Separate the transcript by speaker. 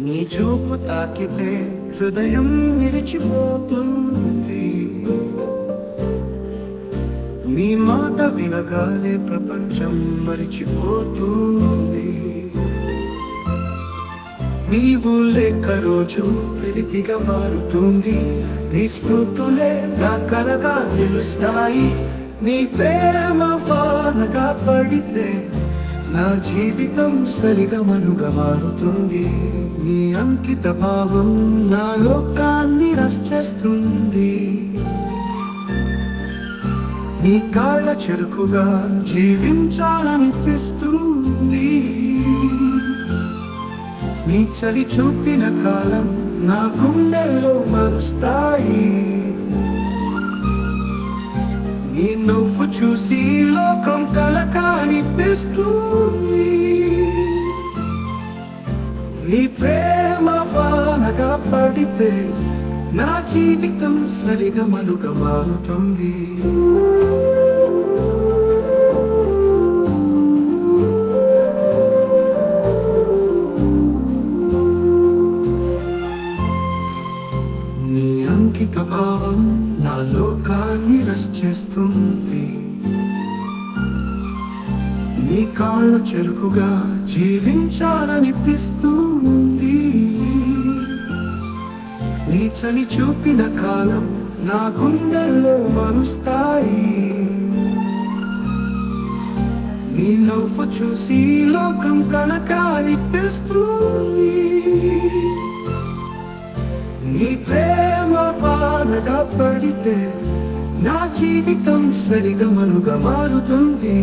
Speaker 1: నీ చూపు తాకితే హృదయం నిలిచిపోతుంది. నీ మాట వినగానే ప్రపంచం మరిచిపోతుంది. నీవు లేక రోజు వెలితిగా మారుతుంది. నీ స్మృతులే నా కలగా నిలుస్తాయి. నీ ప్రేమ వానగా పడితే నా జీవితం సరిగమనుగా మారుతుంది. నీ అంకిత భావం నా లోకాన్ని రచేస్తుంది నీ కాళ్ళ చెరుకుగా జీవించాలనిపిస్తుంది. నీ చలి చూపిన కాలం నా గుండెల్లో మరుస్తా నీ నువ్వు చూసి లోకం కలకానిపిస్తుంది. నీ ప్రేమ వానగా పడితే నా జీవితం సరిగా మనుగా మారుతుంది నీ అంకిత భావం నా నీరస్ చేస్తుంది. నీ కాళ్ళ చెరుకుగా జీవించాలనిపిస్తుంది. నీ చలి చూపిన కాలం నా గుండెల్లో మరుస్తాయి. నీ నవ్వు చూసి లోకం కనకానిపిస్తుంది. నీ ప్రేమ వానగా పడితే నా జీవితం సరిగమనుగా మారుతుంది.